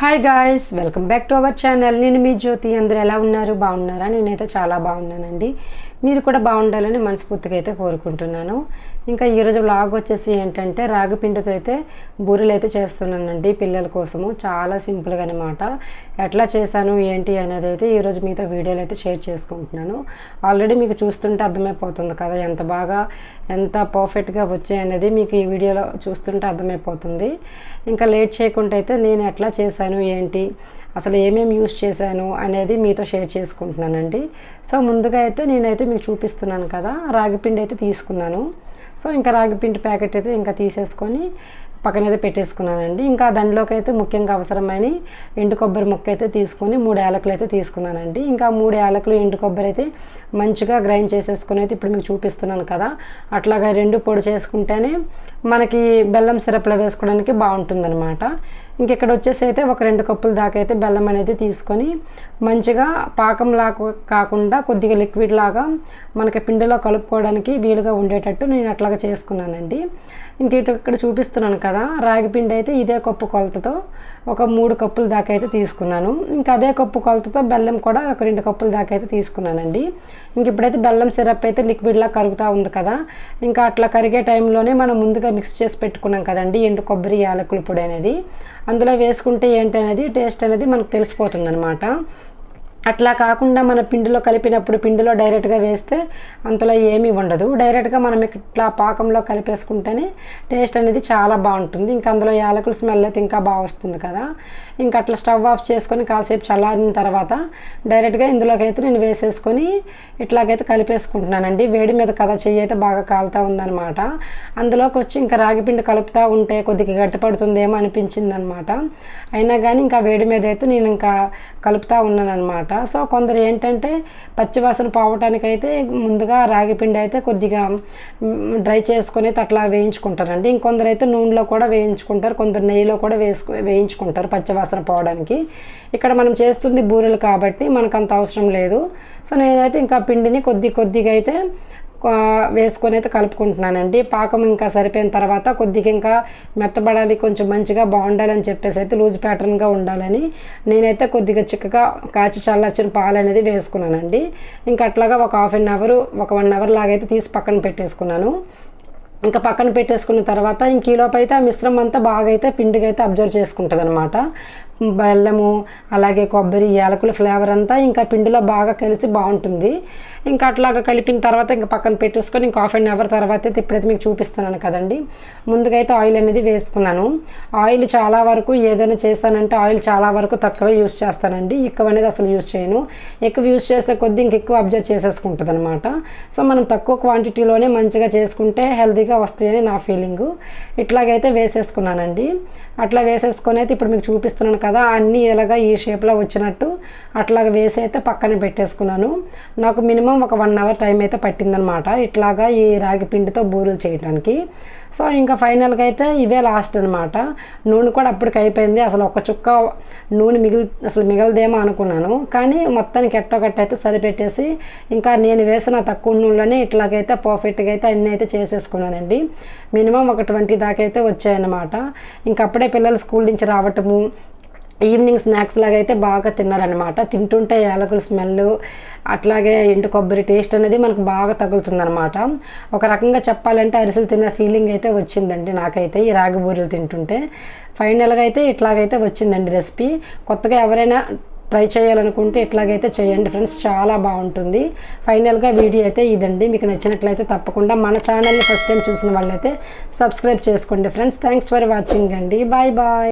Hi guys welcome back to our channel నేను మీ జ్యోతి. అందరూ ఎలా ఉన్నారు? బాగున్నారా? నేనైతే చాలా బాగున్నానండి. మీరు కూడా బాగుండాలని మనస్ఫూర్తిగా అయితే కోరుకుంటున్నాను. ఇంకా ఈరోజు వ్లాగ్ వచ్చేసి ఏంటంటే రాగి పిండితో అయితే బూరెలు అయితే చేస్తున్నానండి పిల్లల కోసము. చాలా సింపుల్గా అనమాట ఎట్లా చేశాను ఏంటి అనేది అయితే ఈరోజు మీతో వీడియోలు అయితే షేర్ చేసుకుంటున్నాను. ఆల్రెడీ మీకు చూస్తుంటే అర్థమైపోతుంది కదా ఎంత బాగా ఎంత పర్ఫెక్ట్గా వచ్చాయి అనేది మీకు ఈ వీడియోలో చూస్తుంటే అర్థమైపోతుంది. ఇంకా లేట్ చేయకుండా అయితే నేను ఎట్లా చేశాను ఏంటి అసలు ఏమేమి యూస్ చేశాను అనేది మీతో షేర్ చేసుకుంటున్నానండి. సో ముందుగా అయితే నేనైతే మీకు చూపిస్తున్నాను కదా రాగిపిండి అయితే తీసుకున్నాను. సో ఇంకా రాగిపిండి ప్యాకెట్ అయితే ఇంకా తీసేసుకొని పక్కన అయితే పెట్టేసుకున్నానండి. ఇంకా దాంట్లోకి అయితే ముఖ్యంగా అవసరమైన ఎండు కొబ్బరి ముక్క అయితే తీసుకొని మూడు యాలకులు అయితే తీసుకున్నానండి. ఇంకా మూడు యాలకులు ఎండు కొబ్బరి అయితే మంచిగా గ్రైండ్ చేసేసుకుని అయితే ఇప్పుడు మీకు చూపిస్తున్నాను కదా. అట్లాగా రెండు పొడి చేసుకుంటేనే మనకి బెల్లం సిరప్లో వేసుకోవడానికి బాగుంటుందన్నమాట. ఇంక ఇక్కడ వచ్చేసి అయితే ఒక రెండు కప్పుల దాకా అయితే బెల్లం అనేది తీసుకొని మంచిగా పాకంలా కాకుండా కొద్దిగా లిక్విడ్ లాగా మనకి పిండిలో కలుపుకోవడానికి వీలుగా ఉండేటట్టు నేను అట్లాగా చేసుకున్నానండి. ఇంక ఇటు ఇక్కడ చూపిస్తున్నాను కదా రాగి పిండి అయితే ఇదే కప్పు కొలతతో ఒక మూడు కప్పుల దాకా అయితే తీసుకున్నాను. ఇంకా అదే కప్పు కొలతతో బెల్లం కూడా ఒక రెండు కప్పుల దాకా అయితే తీసుకున్నానండి. ఇంక ఇప్పుడైతే బెల్లం సిరప్ అయితే లిక్విడ్లా కరుగుతూ ఉంది కదా? ఇంకా అట్లా కరిగే టైంలోనే మనం ముందుగా మిక్స్ చేసి పెట్టుకున్నాం కదండి ఎండు కొబ్బరి యాలకుల పొడి అనేది. అందులో వేసుకుంటే ఏంటి అనేది టేస్ట్ అనేది మనకు తెలిసిపోతుంది అనమాట అట్లా కాకుండా మన పిండిలో కలిపినప్పుడు పిండిలో డైరెక్ట్గా వేస్తే అంతలో ఏమీ ఉండదు. డైరెక్ట్గా మనం ఇట్లా పాకంలో కలిపేసుకుంటేనే టేస్ట్ అనేది చాలా బాగుంటుంది. ఇంకా అందులో యాలకుల స్మెల్ అయితే ఇంకా బాగా వస్తుంది కదా. ఇంకా అట్లా స్టవ్ ఆఫ్ చేసుకొని కాసేపు చల్లారిన తర్వాత డైరెక్ట్గా ఇందులోకి అయితే నేను వేసేసుకొని ఇట్లాగైతే కలిపేసుకుంటున్నానండి. వేడి మీద కదా చెయ్యి అయితే బాగా కాలుతూ ఉందన్నమాట. అందులోకి వచ్చి ఇంకా రాగిపిండి కలుపుతూ ఉంటే కొద్దిగా గట్టిపడుతుందేమో అనిపించింది అనమాట అయినా కానీ ఇంకా వేడి మీద అయితే నేను ఇంకా కలుపుతూ ఉన్నాను అనమాట సో కొందరు ఏంటంటే పచ్చివాసన పోవటానికైతే ముందుగా రాగిపిండి అయితే కొద్దిగా డ్రై చేసుకొని అట్లా వేయించుకుంటారండి. ఇంకొందరు అయితే నూనెలో కూడా వేయించుకుంటారు కొందరు నెయ్యిలో కూడా వేసుకు వేయించుకుంటారు పచ్చివాసన పోవడానికి. ఇక్కడ మనం చేస్తుంది బూరెలు కాబట్టి మనకు అంత అవసరం లేదు. సో నేనైతే ఇంకా పిండిని కొద్ది కొద్దిగా అయితే వేసుకొని అయితే కలుపుకుంటున్నానండి. పాకం ఇంకా సరిపోయిన తర్వాత కొద్దిగా ఇంకా మెత్తబడాలి కొంచెం మంచిగా బాగుండాలని చెప్పేసి అయితే లూజ్ ప్యాటర్న్గా ఉండాలని నేనైతే కొద్దిగా చిక్కగా కాచి చల్లార్చిన పాలు అనేది వేసుకున్నానండి. ఇంకా అట్లాగా ఒక హాఫ్ అన్ అవర్ ఒక వన్ అవర్ లాగైతే తీసి పక్కన పెట్టేసుకున్నాను. ఇంకా పక్కన పెట్టేసుకున్న తర్వాత ఇంక ఈలోపు అయితే ఆ మిశ్రమం అంతా బాగా అయితే పిండిగా అయితే అబ్జర్వ్ చేసుకుంటుంది అనమాట బెల్లము అలాగే కొబ్బరి యాలకుల ఫ్లేవర్ అంతా ఇంకా పిండిలో బాగా కలిసి బాగుంటుంది. ఇంకా అట్లాగా కలిపిన తర్వాత ఇంకా పక్కన పెట్టేసుకొని ఇంకా హాఫ్ అన్ అవర్ తర్వాత అయితే ఇప్పుడైతే మీకు చూపిస్తున్నాను కదండి. ముందుగా అయితే ఆయిల్ అనేది వేసుకున్నాను. ఆయిల్ చాలా వరకు ఏదైనా చేస్తానంటే ఆయిల్ చాలా వరకు తక్కువే యూస్ చేస్తానండి. ఎక్కువ అనేది అసలు యూస్ చేయను. ఎక్కువ యూస్ చేస్తే కొద్ది ఇంకెక్కువ అబ్జర్వ్ చేసేసుకుంటుంది అనమాట సో మనం తక్కువ క్వాంటిటీలోనే మంచిగా చేసుకుంటే హెల్తీగా వస్తాయని నా ఫీలింగు. ఇట్లాగైతే వేసేసుకున్నానండి. అట్లా వేసేసుకొని అయితే ఇప్పుడు మీకు చూపిస్తున్నాను కదా అన్నీ ఇలాగా ఈ షేప్లో వచ్చినట్టు అట్లాగ వేసి అయితే పక్కన పెట్టేసుకున్నాను. నాకు మినిమం ఒక వన్ అవర్ టైం అయితే పట్టిందనమాట ఇట్లాగా ఈ రాగి పిండితో బూరెలు చేయడానికి సో ఇంకా ఫైనల్గా అయితే ఇవే లాస్ట్ అనమాట. నూనె కూడా అప్పటికి అయిపోయింది. అసలు ఒక చుక్క నూనె మిగిలి అసలు మిగలదేమో అనుకున్నాను. కానీ మొత్తానికి ఎట్టొకట్ట అయితే సరిపెట్టేసి ఇంకా నేను వేసిన తక్కువ నూనెలోనే ఇట్లాగైతే పర్ఫెక్ట్గా అయితే అన్నీ అయితే చేసేసుకున్నానండి. మినిమం ఒక ట్వంటీ దాకా అయితే వచ్చాయన్నమాట. ఇంకా అప్పుడే పిల్లలు స్కూల్ నుంచి రావటము ఈవినింగ్ స్నాక్స్ లాగా అయితే బాగా తిన్నారనమాట తింటుంటే యాలకుల స్మెల్ అట్లాగే ఎండు కొబ్బరి టేస్ట్ అనేది మనకు బాగా తగులుతుందనమాట ఒక రకంగా చెప్పాలంటే అరిసెలు తిన్న ఫీలింగ్ అయితే వచ్చిందండి నాకైతే ఈ రాగి బూరెలు తింటుంటే. ఫైనల్గా అయితే ఇట్లాగైతే వచ్చిందండి రెసిపీ కొత్తగా ఎవరైనా ట్రై చేయాలనుకుంటే ఇట్లాగైతే చేయండి ఫ్రెండ్స్ చాలా బాగుంటుంది. ఫైనల్గా వీడియో అయితే ఇదండి. మీకు నచ్చినట్లయితే తప్పకుండా మన ఛానల్ని ఫస్ట్ టైం చూసిన వాళ్ళైతే సబ్స్క్రైబ్ చేసుకోండి ఫ్రెండ్స్ థ్యాంక్స్ ఫర్ వాచింగ్ అండి. Bye bye